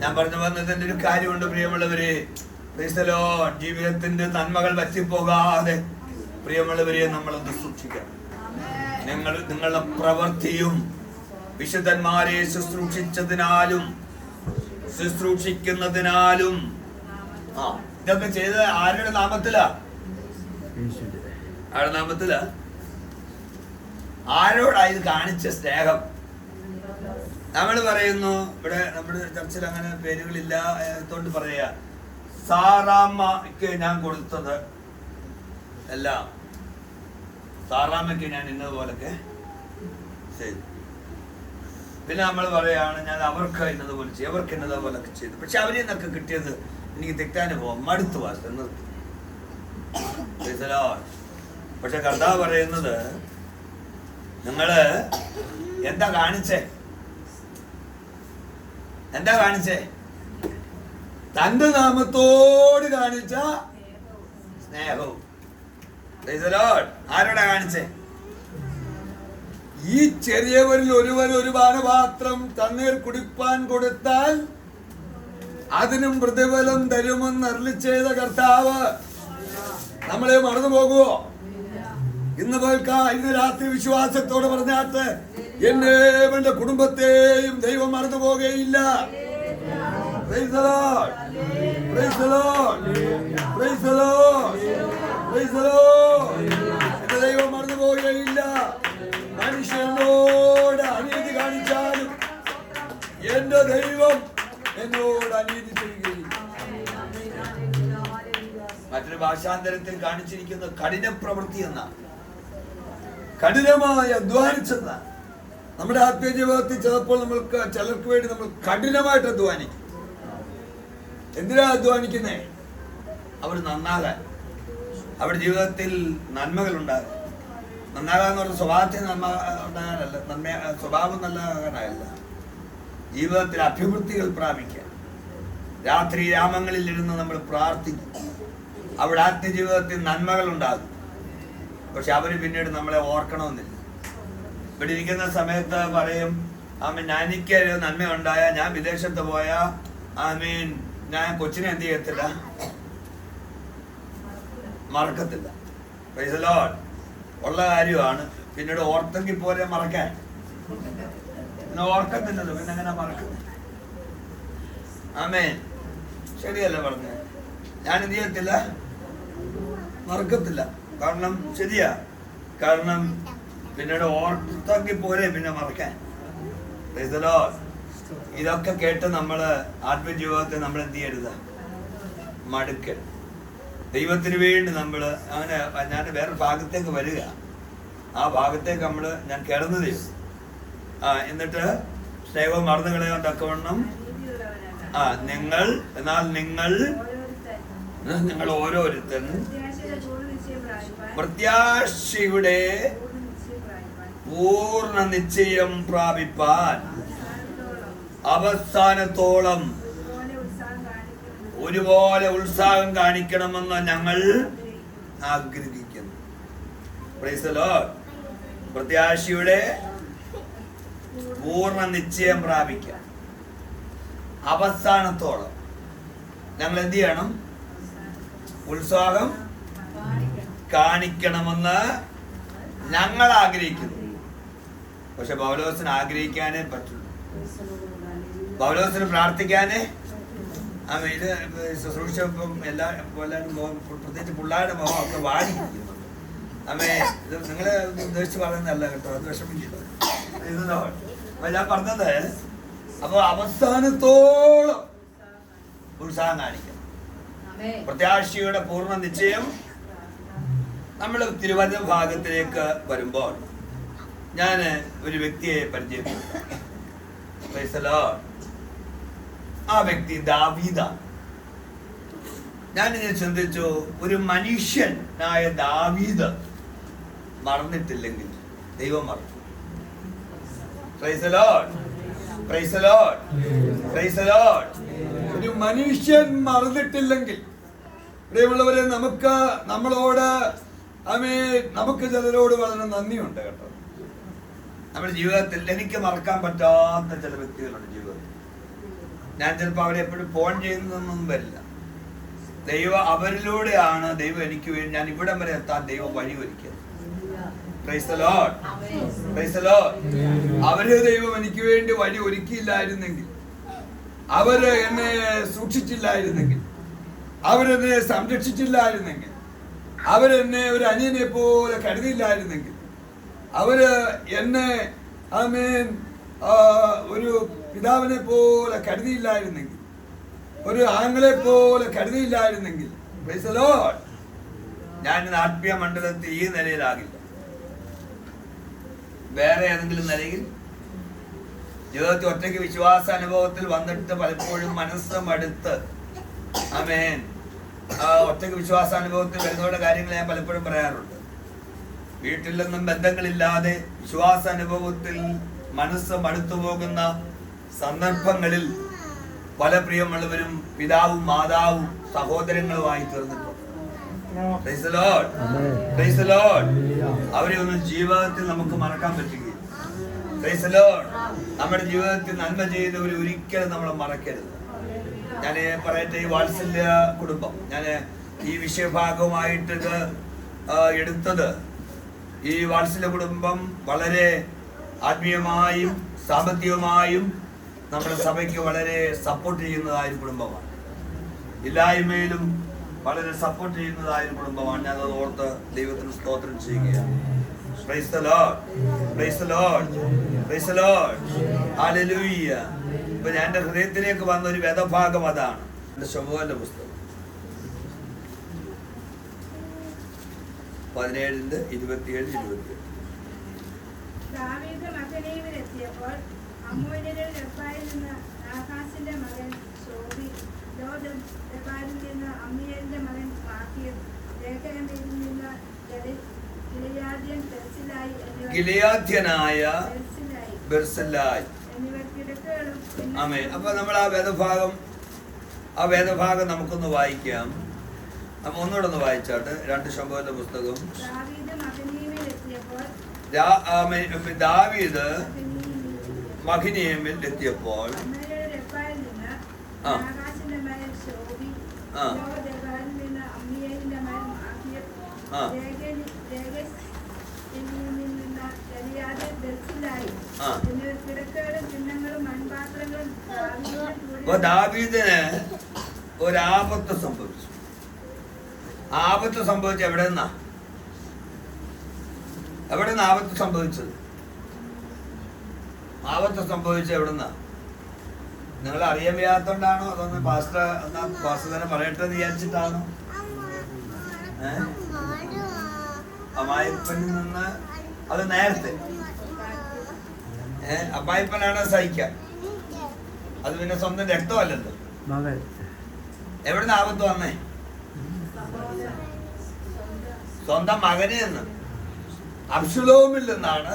ഞാൻ പറഞ്ഞു വന്നതിന്റെ ഒരു കാര്യമുണ്ട് പ്രിയമുള്ളവരെ. ജീവിതത്തിന്റെ നന്മകൾ വറ്റിപ്പോകാതെ പ്രിയമുള്ളവരെ നമ്മളൊന്ന് സൂക്ഷിക്കണം നിങ്ങൾ നിങ്ങളുടെ പ്രവൃത്തിയും വിശുദ്ധന്മാരെ ശുശ്രൂഷിച്ചതിനാലും ശുശ്രൂഷിക്കുന്നതിനാലും ആ ഇതൊക്കെ ചെയ്തത് ആരുടെ നാമത്തിലാ? ആരുടെ നാമത്തിലാ? ആരോടാ ഇത് കാണിച്ച സ്നേഹം? നമ്മൾ പറയുന്നു. ഇവിടെ നമ്മുടെ ചർച്ചിൽ അങ്ങനെ പേരുകളില്ല ത്തോണ്ട് പറയാ സാറാമ്മയ്ക്ക് ഞാൻ കൊടുത്തത് എല്ലാം. സാറാമ്മയ്ക്ക് ഞാൻ ഇന്നതുപോലൊക്കെ ചെയ്തു. പിന്നെ നമ്മൾ പറയാണ് ഞാൻ അവർക്ക് ഇന്നതുപോലെ ചെയ്തു അവർക്ക് ഇന്നതുപോലൊക്കെ ചെയ്തു. പക്ഷെ അവരിൽ നിന്നൊക്കെ കിട്ടിയത് എനിക്ക് തെറ്റാനുഭവം മടുത്തു വാസ നിർത്തി. പക്ഷെ കർത്താവ് പറയുന്നത് നിങ്ങൾ എന്താ കാണിച്ചേ? എന്താ കാണിച്ചേ? തന്റെ നാമത്തോട് കാണിച്ച സ്നേഹവും. ആരോടാ കാണിച്ചേ? ഈ ചെറിയവരിൽ ഒരുവൻ ഒരു പാനപാത്രം തണ്ണീർ കുടിപ്പാൻ കൊടുത്താൽ അതിനും പ്രതിഫലം തരുമെന്ന് അരളി ചെയ്ത കർത്താവ് നമ്മളെ മറന്നു പോകുമോ ഇന്ന് പോയിക്കാ ഇന്ന് രാത്രി വിശ്വാസത്തോട് പറഞ്ഞാട്ട് എന്നെ എന്റെ കുടുംബത്തെയും ദൈവം മറന്നു പോകുകയില്ല. എന്റെ ദൈവം മറന്നു പോകുകയില്ല മനുഷ്യനോട് അനീതി കാണിച്ചാലും എന്റെ ദൈവം എന്നോട് അനീതി ചെയ്യുകയില്ല. മറ്റൊരു ഭാഷാന്തരത്തിൽ കാണിച്ചിരിക്കുന്ന കഠിന പ്രവൃത്തി എന്ന കഠിനമായി അധ്വാനിച്ചെന്ന നമ്മുടെ ആത്മീയ ജീവിതത്തിൽ ചിലപ്പോൾ നമ്മൾക്ക് ചിലർക്ക് വേണ്ടി നമ്മൾ കഠിനമായിട്ട് അധ്വാനിക്കും. എന്തിനാ അധ്വാനിക്കുന്നേ? അവർ നന്നാകാൻ. അവരുടെ ജീവിതത്തിൽ നന്മകൾ ഉണ്ടാകും നന്നാകാന്ന് പറഞ്ഞ സ്വഭാവത്തിൽ നന്മ ഉണ്ടാകാനല്ല നന്മ സ്വഭാവം നല്ലതാകാനല്ല. ജീവിതത്തിൽ അഭിവൃദ്ധികൾ പ്രാപിക്കുക. രാത്രി രാമങ്ങളിൽ ഇരുന്ന് നമ്മൾ പ്രാർത്ഥിക്കും. അവിടെ ആത്മജീവിതത്തിൽ നന്മകൾ ഉണ്ടാകും. പക്ഷെ അവർ പിന്നീട് നമ്മളെ ഓർക്കണമെന്നില്ല. ഇവിടെ ഇരിക്കുന്ന സമയത്ത് പറയും ആമീൻ എനിക്ക് നന്മ ഉണ്ടായ ഞാൻ വിദേശത്ത് പോയ ആമീൻ ഞാൻ കൊച്ചിനെ എന്ത് ചെയ്യത്തില്ല? മറക്കത്തില്ല. പൈസലോ. ഉള്ള കാര്യമാണ്. പിന്നീട് ഓർത്തെങ്കിൽ പോലെ മറക്കാൻ. പിന്നെ ഓർക്കത്തില്ലല്ലോ പിന്നെ അങ്ങനെ മറക്കുന്നത് ആമേൻ. ശരിയല്ല പറഞ്ഞ? ഞാൻ എന്ത് ചെയ്യത്തില്ല? മറക്കത്തില്ല. കാരണം ശരിയാ. കാരണം പിന്നീട് ഓർത്തെങ്കിൽ പോലെ പിന്നെ മറക്കാൻ. ഇതൊക്കെ കേട്ട് നമ്മൾ ആത്മജീവിതത്തെ നമ്മൾ എന്ത് ചെയ്യരുത്? മടുക്കൽ ദൈവത്തിന് വേണ്ടി നമ്മൾ അങ്ങനെ ഞാൻ വേറെ ഭാഗത്തേക്ക് വരിക. ആ ഭാഗത്തേക്ക് നമ്മൾ ഞാൻ കിടന്നു തരും ആ എന്നിട്ട് സ്നേഹവും മറന്നു കളയാൻ തക്കവണ്ണം ആ നിങ്ങൾ എന്നാൽ നിങ്ങൾ നിങ്ങൾ ഓരോരുത്തരും പ്രത്യാശയുടെ പൂർണ നിശ്ചയം പ്രാപിപ്പാൻ അവസാനത്തോളം ഒരുപോലെ ഉത്സാഹം കാണിക്കണമെന്ന് ഞങ്ങൾ ആഗ്രഹിക്കുന്നു. പ്രത്യാശിയുടെ പൂർണ നിശ്ചയം പ്രാപിക്കാം. അവസാനത്തോളം ഞങ്ങൾ എന്ത് ചെയ്യണം? ഉത്സാഹം കാണിക്കണമെന്ന് ഞങ്ങൾ ആഗ്രഹിക്കുന്നു. പക്ഷെ പൗലോസിന് ആഗ്രഹിക്കാനേ പറ്റുള്ളൂ. പൗലോസിന് പ്രാർത്ഥിക്കാനേ? ആ ഇത് ശുശ്രൂഷ എല്ലാ എല്ലാവരും പ്രത്യേകിച്ച് പിള്ളേരുടെ മുഖം ഒക്കെ വാടി അമ്മേ ഇത് നിങ്ങൾ ഉദ്ദേശിച്ച് പറയുന്നതല്ല കേട്ടോ അത് വിഷമിക്കുന്നു ഇത് അപ്പൊ ഞാൻ പറഞ്ഞത് അപ്പൊ അവസാനത്തോളം ഉത്സാഹം കാണിക്കണം. പ്രത്യാശയുടെ പൂർണ നിശ്ചയം നമ്മൾ തിരുവനന്തപുരം ഭാഗത്തിലേക്ക് വരുമ്പോൾ ഞാൻ ഒരു വ്യക്തിയെ പരിചയപ്പെട്ടു. ആ വ്യക്തി ദാവീദ. ഞാനിങ്ങനെ ചിന്തിച്ചു ഒരു മനുഷ്യനായ ദാവീദ് മറന്നിട്ടില്ലെങ്കിൽ ദൈവം മറന്നു ഒരു മനുഷ്യൻ മറന്നിട്ടില്ലെങ്കിൽ. പ്രിയമുള്ളവരെ നമുക്ക് നമ്മളോട് അമേ നമുക്ക് ചിലരോട് വളരെ നന്ദിയുണ്ട് കേട്ടോ. നമ്മുടെ ജീവിതത്തിൽ എനിക്ക് മറക്കാൻ പറ്റാത്ത ചില വ്യക്തികളുണ്ട് ജീവിതത്തിൽ. ഞാൻ ചിലപ്പോൾ അവരെ എപ്പോഴും ഫോൺ ചെയ്യുന്നതൊന്നും വരില്ല. ദൈവ അവരിലൂടെയാണ് ദൈവം എനിക്ക് വേണ്ടി ഞാൻ ഇവിടെ വരെ എത്താൻ ദൈവം വഴി ഒരുക്കിയത്. അവർ ദൈവം എനിക്ക് വേണ്ടി വഴി ഒരുക്കിയില്ലായിരുന്നെങ്കിൽ അവർ എന്നെ സൂക്ഷിച്ചില്ലായിരുന്നെങ്കിൽ അവരെന്നെ സംരക്ഷിച്ചില്ലായിരുന്നെങ്കിൽ അവരെന്നെ ഒരു അനിയനെ പോലെ കരുതിയില്ലായിരുന്നെങ്കിൽ അവർ എന്നെ ആമേൻ ആ, ഒരു പിതാവിനെ പോലെ കരുതിയില്ലായിരുന്നെങ്കിൽ ഒരു ആങ്ങളെ പോലെ കരുതിയില്ലായിരുന്നെങ്കിൽ ഞാൻ ആത്മീയ മണ്ഡലത്തിൽ ഈ നിലയിലാകില്ല. വേറെ ഏതെങ്കിലും നിലയിൽ? ജീവിതത്തിൽ ഒറ്റയ്ക്ക് വിശ്വാസ അനുഭവത്തിൽ വന്നിട്ട് പലപ്പോഴും മനസ്സ് മടുത്ത് ആ ഒറ്റയ്ക്ക് വിശ്വാസ അനുഭവത്തിൽ വരുന്നവരുടെ കാര്യങ്ങൾ ഞാൻ പലപ്പോഴും പറയാറുണ്ട്. വീട്ടിൽ നിന്നും ബന്ധങ്ങളില്ലാതെ വിശ്വാസ അനുഭവത്തിൽ മനസ്സ് മടുത്തു പോകുന്ന സന്ദർഭങ്ങളിൽ പല പ്രിയമുള്ളവരും പിതാവും മാതാവും സഹോദരങ്ങളുമായി തീർന്നിട്ടുണ്ട്. അവരെ ഒന്നും ജീവിതത്തിൽ നമുക്ക് മറക്കാൻ പറ്റുകയില്ല. നമ്മുടെ ജീവിതത്തിൽ നന്മ ചെയ്തവർ ഒരിക്കലും നമ്മൾ മറക്കരുത്. ഞാൻ പറയട്ടെ ഈ വാത്സല്യ കുടുംബം. ഞാൻ ഈ വിഷയഭാഗമായിട്ട് എടുത്തത് ഈ വാത്സല്യ കുടുംബം വളരെ ആത്മീയമായും സാമ്പത്തികമായും നമ്മുടെ സഭയ്ക്ക് വളരെ സപ്പോർട്ട് ചെയ്യുന്നതായ ഒരു കുടുംബമാണ്. ഇല്ലായ്മയിലും വളരെ സപ്പോർട്ട് ചെയ്യുന്നതായ ഒരു കുടുംബമാണ്. ഞാൻ അത് ഓർത്ത് ദൈവത്തിന് സ്തോത്രം ചെയ്യുകയാണ്. ഇപ്പൊ ഞാൻ ഹൃദയത്തിലേക്ക് വന്ന ഒരു വേദഭാഗം അതാണ്. എന്റെ ശമുവന്റെ പുസ്തകം. പതിനേഴിന്റെ ഇരുപത്തിയേഴ് ഇരുപത്തി ദാവീദ് നിന്ന് ആകാശിന്റെ മകൻ ശോഭി നിന്ന് അമ്മിയലിന്റെ മകൻ മാക്കിയും നിന്ന് ബെർസിലായി ആമേ അപ്പൊ നമ്മൾ ആ വേദഭാഗം ആ വേദഭാഗം നമുക്കൊന്ന് വായിക്കാം. അപ്പൊ ഒന്നുകൂടെ ഒന്ന് വായിച്ചാട്ട് രണ്ട് ശമ്പവന്റെ പുസ്തകം ദാവീദ് മഹിനിയമിൽ എത്തിയപ്പോൾ ആ. ആ. ആ. അപ്പൊ ദാവീദിന് ഒരാപത്ത് സംഭവിച്ചു ആപത്ത് സംഭവിച്ച എവിടെ നിന്നാ എവിടെ നിന്ന് ആപത്ത് സംഭവിച്ചത്? ആപത്ത് സംഭവിച്ച എവിടെ നിന്നാ നിങ്ങൾ അറിയാൻ വയ്യാത്തോണ്ടാണോ? അതൊന്ന് പാസ്റ്റർ എന്നാ പാസ്റ്റർ തന്നെ പറയട്ടെ എന്ന് വിചാരിച്ചിട്ടാണോ? അമായപ്പനിൽ നിന്ന് അത് നേരത്തെ. ഏഹ് അമ്മായിപ്പനാണ് സഹിക്ക? അത് പിന്നെ സ്വന്തം രക്തമല്ലല്ലോ. എവിടെ എവിടുന്ന് ആപത്ത് വന്നേ? സ്വന്തം മകനിൽ നിന്ന്. അബ്ഷുലോമിൽ നിന്നാണ്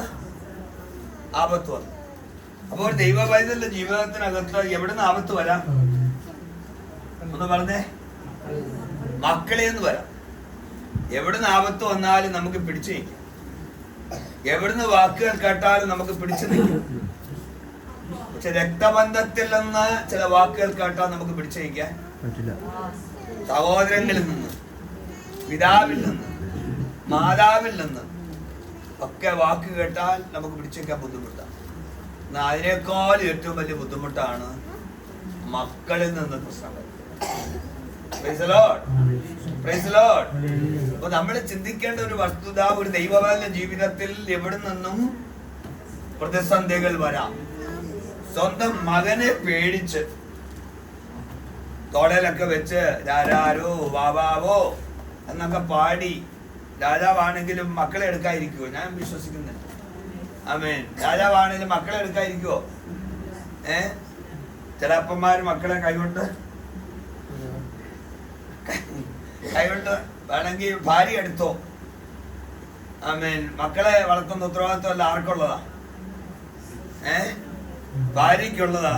ആപത്ത് വന്നത്. അപ്പോൾ ഒരു ദൈവ പൈതലിന്റെ ജീവിതത്തിനകത്ത് എവിടുന്ന് ആപത്ത് വരാം? ഒന്ന് പറഞ്ഞേ. മക്കളെ എന്ന് വരാം. എവിടുന്ന് ആപത്ത് വന്നാലും നമുക്ക് പിടിച്ചു നിൽക്കാം. എവിടുന്ന് വാക്കുകൾ കേട്ടാലും നമുക്ക് പിടിച്ചു നിൽക്കാം. പക്ഷെ രക്തബന്ധത്തിൽ നിന്ന് ചില വാക്കുകൾ കേട്ടാൽ നമുക്ക് പിടിച്ചു നിൽക്കാൻ സഹോദരങ്ങളിൽ നിന്ന് പിതാവിൽ നിന്ന് മാതാവിൽ നിന്ന് ഒക്കെ വാക്ക് കേട്ടാൽ നമുക്ക് പിടിച്ചേക്കാൻ ബുദ്ധിമുട്ടാണ് എന്നാൽ അതിനേക്കാൾ ഏറ്റവും വലിയ ബുദ്ധിമുട്ടാണ് മക്കളിൽ നിന്ന് പ്രശ്നം. അപ്പൊ നമ്മൾ ചിന്തിക്കേണ്ട ഒരു വസ്തുത ഒരു ദൈവവാല ജീവിതത്തിൽ എവിടെ നിന്നും പ്രതിസന്ധികൾ വരാം. സ്വന്തം മകനെ പേടിച്ച് തോടലൊക്കെ വെച്ച് രാരാരോ വാവാവോ എന്നൊക്കെ പാടി രാജാവാണെങ്കിലും മക്കളെ എടുക്കാതിരിക്കുവോ? ഞാൻ വിശ്വസിക്കുന്നു അമേൻ രാജാവാണെങ്കിലും മക്കളെ എടുക്കാതിരിക്കുവോ? ഏ? ചില അപ്പന്മാര് മക്കളെ കൈകൊണ്ട് കൈകൊണ്ട് വേണമെങ്കിൽ ഭാര്യ എടുത്തോ? ആമേൻ. മക്കളെ വളർത്തുന്ന ഉത്തരവാദിത്വം അല്ല ആർക്കുള്ളതാ? ഏ? ഭാര്യയ്ക്കുള്ളതാ.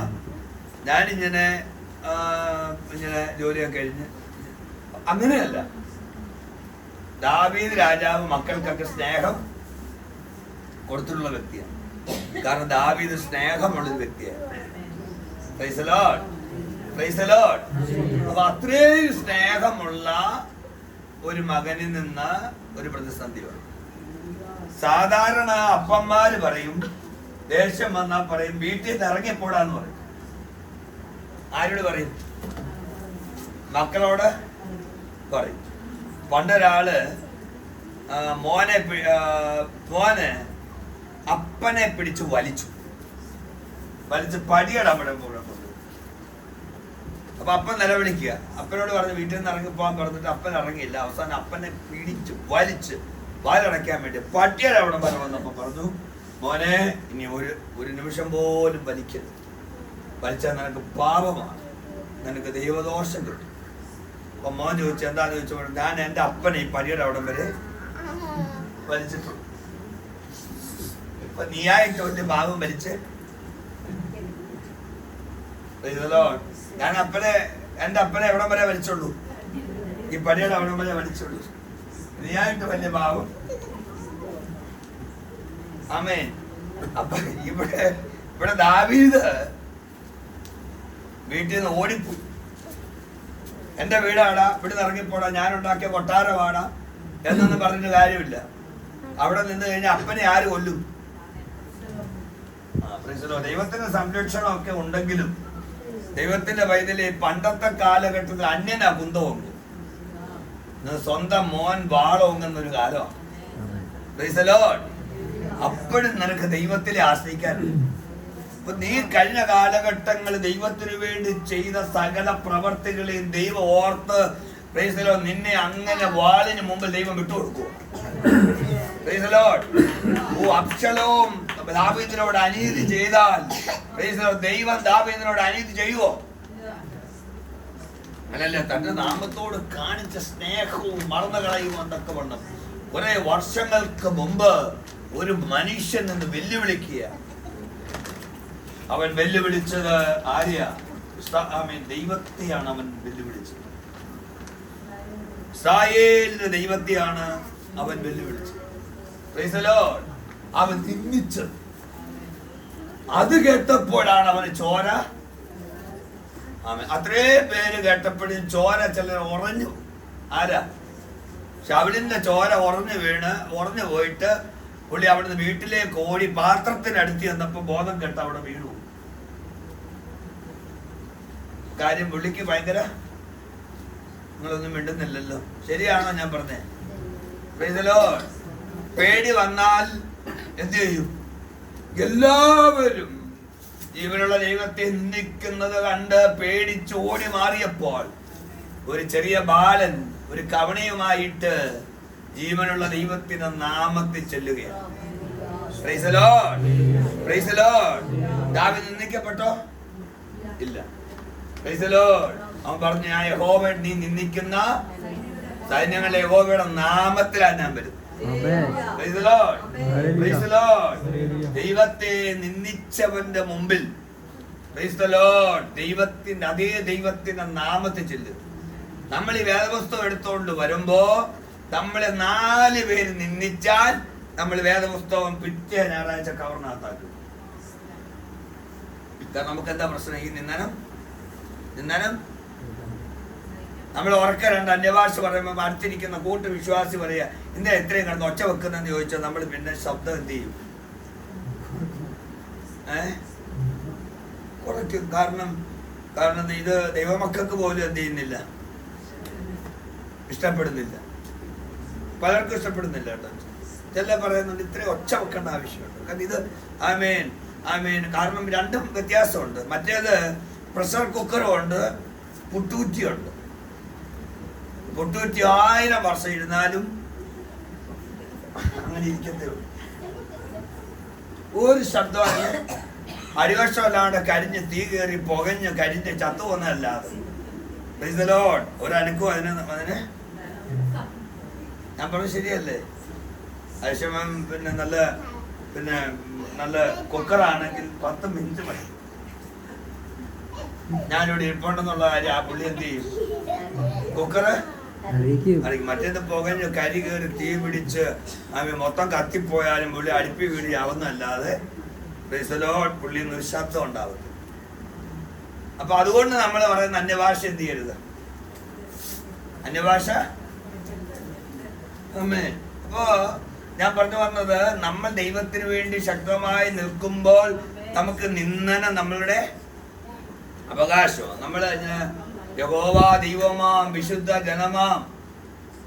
ഞാനിങ്ങനെ ഇങ്ങനെ ജോലിയൊക്കെ കഴിഞ്ഞ്. അങ്ങനെയല്ല. ദാവീദ് രാജാവ് മക്കൾക്കൊക്കെ സ്നേഹം കൊടുത്തിട്ടുള്ള വ്യക്തിയാണ്. കാരണം ദാവീദ് സ്നേഹമുള്ളൊരു വ്യക്തിയാണ്. അപ്പൊ അത്രയും സ്നേഹമുള്ള ഒരു മകനിൽ നിന്ന് ഒരു പ്രതിസന്ധി വന്നു. സാധാരണ അപ്പന്മാര് പറയും ദേഷ്യം വന്നാ പറയും വീട്ടിൽ നിന്ന് ഇറങ്ങിപ്പോടാന്ന് പറയും. ആരോട് പറയും? മക്കളോട് പറയും. പണ്ടൊരാൾ മോനെ മോന് അപ്പനെ പിടിച്ച് വലിച്ചു. വലിച്ച് പടിയുടെ അവിടെ അപ്പൊ അപ്പൻ നിലവിളിക്കുക. അപ്പനോട് പറഞ്ഞ് വീട്ടിൽ നിന്ന് ഇറങ്ങി പോകാൻ പറഞ്ഞിട്ട് അപ്പൻ ഇറങ്ങിയില്ല. അവസാനം അപ്പനെ പിടിച്ച് വലിച്ച് വാലടയ്ക്കാൻ വേണ്ടി പട്ടിയുടെ അവിടെ വരെ വന്നപ്പോ പറഞ്ഞു മോനെ ഇനി ഒരു ഒരു നിമിഷം പോലും വലിക്കരുത്. വലിച്ചാൽ നിനക്ക് പാപമാണ്. നിനക്ക് ദൈവദോഷം കിട്ടും. അപ്പൊ മോൻ ചോദിച്ചു എന്താന്ന് ചോദിച്ചപ്പോൾ ഞാൻ എന്റെ അപ്പനെ ഈ പടിയുടെ അവിടം വരെ വലിച്ചിട്ടുള്ളൂ അപ്പൊ നീയായിട്ട് വലിയ പാപം വലിച്ച്. ഞാൻ അപ്പനെ എന്റെ അപ്പനെ എവിടം വരെ വലിച്ചുള്ളൂ? ഈ പടിയുടെ അവിടം വരെ വലിച്ചുള്ളൂ. നീയായിട്ട് വലിയ ഭാവം ആമേ അപ്പൊ ഇവിടെ ഇവിടെ ദാവീത് വീട്ടിൽ നിന്ന് ഓടിപ്പോയി. എന്റെ വീടാടാ ഇവിടെ നിന്ന് ഇറങ്ങിപ്പോടാ ഞാൻ ഉണ്ടാക്കിയ കൊട്ടാരമാടാ എന്നൊന്നും പറഞ്ഞിട്ട് കാര്യമില്ല. അവിടെ നിന്ന് കഴിഞ്ഞാൽ അപ്പനെ ആര് കൊല്ലും? ദൈവത്തിന്റെ സംരക്ഷണമൊക്കെ ഉണ്ടെങ്കിലും ദൈവത്തിന്റെ വൈദ്യലി പണ്ടത്തെ കാലഘട്ടത്തിൽ അന്യനാ കുന്തമൊങ്ങ് സ്വന്തം മോൻ വാളോങ്ങുന്ന ഒരു കാലമാണ്. അപ്പോഴും നിനക്ക് ദൈവത്തിലെ ആശ്രയിക്കാനുണ്ട്. അപ്പൊ നീ കഴിഞ്ഞ കാലഘട്ടങ്ങൾ ദൈവത്തിന് വേണ്ടി ചെയ്ത സകല പ്രവർത്തികളെയും ദൈവം ഓർത്ത് പ്രൈസലോ. നിന്നെ അങ്ങനെ വാളിന് മുമ്പിൽ ദൈവം Lord. ഓ അബ്ശലോം ദാവീദിനോട് അനീതി ചെയ്താൽ. ദൈവം ദാവീദിനോട് അനീതി ചെയ്യുവോ അല്ലല്ല തന്റെ നാമത്തോട് കാണിച്ച സ്നേഹവും മറന്നു കളയുമെന്നൊക്കെ വണ്ണം കുറെ വർഷങ്ങൾക്ക് മുമ്പ് ഒരു മനുഷ്യൻ നിന്ന് വെല്ലുവിളിക്കുക അവൻ വെല്ലുവിളിച്ചത് ആര്യ? ദൈവത്തെയാണ് അവൻ വെല്ലുവിളിച്ചത്. ദൈവത്തെയാണ് അവൻ വെല്ലുവിളിച്ചത്. അവൻ നിന്ദിച്ചത്. അത് കേട്ടപ്പോഴാണ് അവന് ചോര. ആമേ അത്രേ പേര് കേട്ടപ്പോഴും ചോര ചിലർ ഉറഞ്ഞു. ആരാ? ശബലിന്റെ ചോര ഉറഞ്ഞു വീണ് ഉറഞ്ഞു പോയിട്ട് പുള്ളി അവിടുന്ന് വീട്ടിലേക്ക് ഓടി പാത്രത്തിനടുത്ത് ചെന്നപ്പോ ബോധം കെട്ട് അവിടെ വീണു. കാര്യം പുള്ളിക്ക് ഭയങ്കര. നിങ്ങളൊന്നും മിണ്ടുന്നില്ലല്ലോ. ശരിയാണോ ഞാൻ പറഞ്ഞേ. പേടി വന്നാൽ എന്തു ചെയ്യും? എല്ലാവരും ജീവനുള്ള ദൈവത്തെ നിന്ദിക്കുന്നത് കണ്ട് പേടിച്ചോടി മാറിയപ്പോൾ ഒരു ചെറിയ ബാലൻ ഒരു കവണയുമായിട്ട് ജീവനുള്ള ദൈവത്തിന്റെ നാമത്തിൽ ചെല്ലുകയാണ്. നിന്ദിക്കപ്പെട്ടോ? ഇല്ല. അവൻ പറഞ്ഞു ഞാൻ യഹോവ നീ നിന്ദിക്കുന്ന സൈന്യങ്ങളെ യഹോവയുടെ നാമത്തിലാണ് ഞാൻ വരുന്നത്. ദൈവത്തെ നിന്ദിച്ചവന്റെ മുമ്പിൽ. ദൈവത്തിന്റെ അതേ ദൈവത്തിന്റെ നാമത്തെ ചെല്ലുക നമ്മൾ ഈ വേദപുസ്തകം എടുത്തുകൊണ്ട് വരുമ്പോ നമ്മളെ നാല് പേര് നിന്ദിച്ചാൽ നമ്മൾ വേദപുസ്തകം പിറ്റേ ഞായറാഴ്ച കവർന്നാത്താക്കും നമുക്ക് എന്താ പ്രശ്നം? ഈ നിന്ദനം? നിന്ദനം നമ്മൾ ഉറക്ക രണ്ട് അന്യഭാഷ പറയുമ്പോൾ അടുത്തിരിക്കുന്ന കൂട്ട് വിശ്വാസി പറയുക എന്താ എത്രയും കണ്ടു ഒച്ച വെക്കുന്നെന്ന് ചോദിച്ചാൽ നമ്മൾ പിന്നെ ശബ്ദം എന്ത് ചെയ്യും? കുറയ്ക്കും. കാരണം കാരണം ഇത് ദൈവമക്കൾക്ക് പോലും എന്ത് ചെയ്യുന്നില്ല. ഇഷ്ടപ്പെടുന്നില്ല. പലർക്കും ഇഷ്ടപ്പെടുന്നില്ല കേട്ടോ. ചില പറയുന്നുണ്ട്. ഇത്രയും ഒച്ച വെക്കേണ്ട ആവശ്യമുണ്ട്. കാരണം ഇത് ആമേൻ ആമേൻ. കാരണം രണ്ടും വ്യത്യാസമുണ്ട്. മറ്റേത് പ്രഷർ കുക്കറും ഉണ്ട് പുട്ടൂറ്റിയുണ്ട്. പുട്ടൂറ്റി ആയിരം വർഷം ഇരുന്നാലും അങ്ങനെ ഇരിക്കത്തേ ഉള്ളൂ. ഒരു ശബ്ദമാണ് അരിവശമല്ലാണ്ട് കരിഞ്ഞ് തീ കയറി പുകഞ്ഞ് കരിഞ്ഞ് ചത്തു പോകുന്നതല്ലാതെ. ഒരനക്കും അതിന് അതിന് ഞാൻ പറഞ്ഞു ശരിയല്ലേ? അതേസമയം പിന്നെ നല്ല പിന്നെ നല്ല കുക്കറാണെങ്കിൽ പത്ത് മിനിറ്റ് മതി. ഞാനിവിടെ ഇരിപ്പുണ്ടെന്നുള്ള കാര്യം ആ പുള്ളി എന്ത് ചെയ്യും? കുക്കറ്? മറ്റേത് പുകഞ്ഞ് കരി കയറി തീ പിടിച്ച് അവൻ മൊത്തം കത്തിപ്പോയാലും പുള്ളി അടുപ്പി വീടി ആവുന്നല്ലാതെ. പുള്ളി നിശബ്ദം ഉണ്ടാവും അപ്പൊ അതുകൊണ്ട് നമ്മൾ പറയുന്ന അന്യഭാഷ എന്ത് ചെയ്യരുത്? അന്യഭാഷ? അപ്പോ ഞാൻ പറഞ്ഞു വന്നത് നമ്മൾ ദൈവത്തിന് വേണ്ടി ശക്തമായി നിൽക്കുമ്പോൾ നമുക്ക് നിന്ദന നമ്മളുടെ അവകാശമാണ് നമ്മൾ യഹോവാ ദൈവമാം വിശുദ്ധ ജനമാം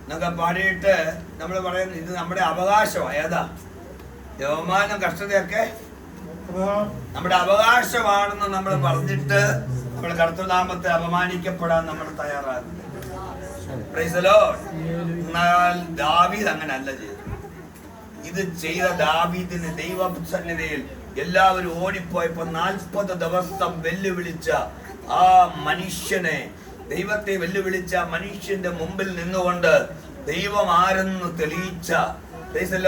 എന്നൊക്കെ പാടിയിട്ട് നമ്മൾ പറയുന്നത് ഇത് നമ്മുടെ അവകാശമാണ് ഏതാ? യവമാനം കഷ്ടതയൊക്കെ നമ്മുടെ അവകാശമാണെന്ന് നമ്മൾ പറഞ്ഞിട്ട് നമ്മൾ കർത്തനാമത്തെ അപമാനിക്കപ്പെടാൻ നമ്മൾ തയ്യാറാകുന്നത്. എന്നാൽ ദാവീദ് അങ്ങനെ അല്ല ചെയ്തത്. ഇത് ചെയ്ത ദാവീദിന് ദൈവ സന്നിധിയിൽ എല്ലാവരും ഓടിപ്പോയപ്പോ നാൽപ്പത് ദിവസം വെല്ലുവിളിച്ച ആ മനുഷ്യനെ ദൈവത്തെ വെല്ലുവിളിച്ച മനുഷ്യന്റെ മുമ്പിൽ നിന്നുകൊണ്ട് ദൈവം ആരെന്ന് തെളിയിച്ച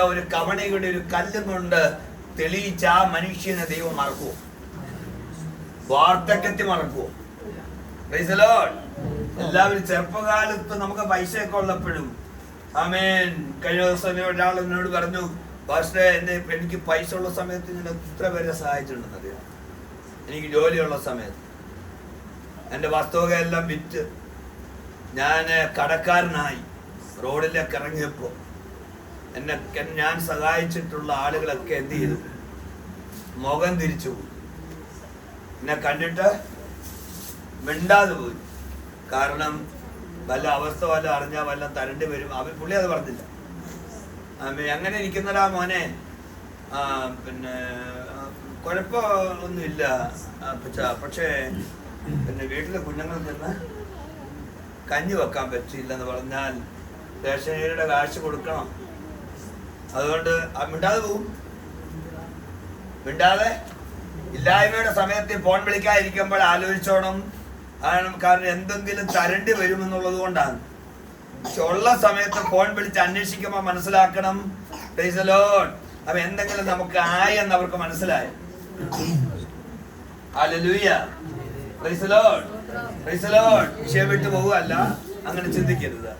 ഒരു കവണയുടെ ഒരു കല്ലും കൊണ്ട് തെളിയിച്ച ആ മനുഷ്യനെ ദൈവം മറക്കുവോ? വാർദ്ധക്യത്തിൽ മറക്കുവോ. എല്ലാവരും ചെറുപ്പകാലത്ത് നമുക്ക് പൈസയൊക്കെ ഉള്ളപ്പോഴും ആമേൻ. കഴിഞ്ഞ ദിവസം ഒരാൾ എന്നോട് പറഞ്ഞു പക്ഷേ എന്റെ എനിക്ക് പൈസ ഉള്ള സമയത്ത് ഞാൻ എത്ര പേരെ സഹായിച്ചിട്ടുണ്ടെന്ന് അറിയാം എനിക്ക് ജോലിയുള്ള സമയത്ത്. എന്റെ വസ്തുവക എല്ലാം വിറ്റ് ഞാൻ കടക്കാരനായി റോഡിലേക്ക് ഇറങ്ങിയപ്പോൾ എന്നെ ഞാൻ സഹായിച്ചിട്ടുള്ള ആളുകളൊക്കെ എന്ത് ചെയ്തു? മുഖം തിരിച്ചു പോയി. എന്നെ കണ്ടിട്ട് മിണ്ടാതെ പോയി. കാരണം വല്ല അവസ്ഥ വല്ല അറിഞ്ഞാൽ വല്ല തരണ്ടി വരും. അവൻ പുള്ളി അത് പറഞ്ഞില്ല. അങ്ങനെ ഇരിക്കുന്നടാ മോനെ. പിന്നെ ആ, കുഴപ്പമൊന്നുമില്ല പക്ഷേ പിന്നെ വീട്ടിലെ കുഞ്ഞുങ്ങൾ നിന്ന് കഞ്ഞി വെക്കാൻ പറ്റിയില്ലെന്ന് പറഞ്ഞാൽ ദേശീയരുടെ കാശ് കൊടുക്കണം. അതുകൊണ്ട് മിണ്ടാതെ പോവും. മിണ്ടാതെ ഇല്ലായ്മയുടെ സമയത്ത് ഫോൺ വിളിക്കാതിരിക്കുമ്പോൾ ആലോചിച്ചോണം. കാരണം എന്തെങ്കിലും തരണ്ടി വരുമെന്നുള്ളത് കൊണ്ടാണ്. ഉള്ള സമയത്ത് ഫോൺ വിളിച്ച് അന്വേഷിക്കുമ്പോൾ മനസ്സിലാക്കണം. അപ്പൊ എന്തെങ്കിലും നമുക്ക് ആയെന്ന് അവർക്ക് മനസ്സിലായി. വിട്ടു പോവുകയല്ല. അങ്ങനെ ചിന്തിക്കരുത്.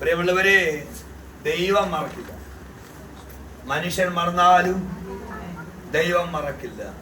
പ്രിയമുള്ളവരെ ദൈവം മറക്കില്ല. മനുഷ്യൻ മറന്നാലും ദൈവം മറക്കില്ല.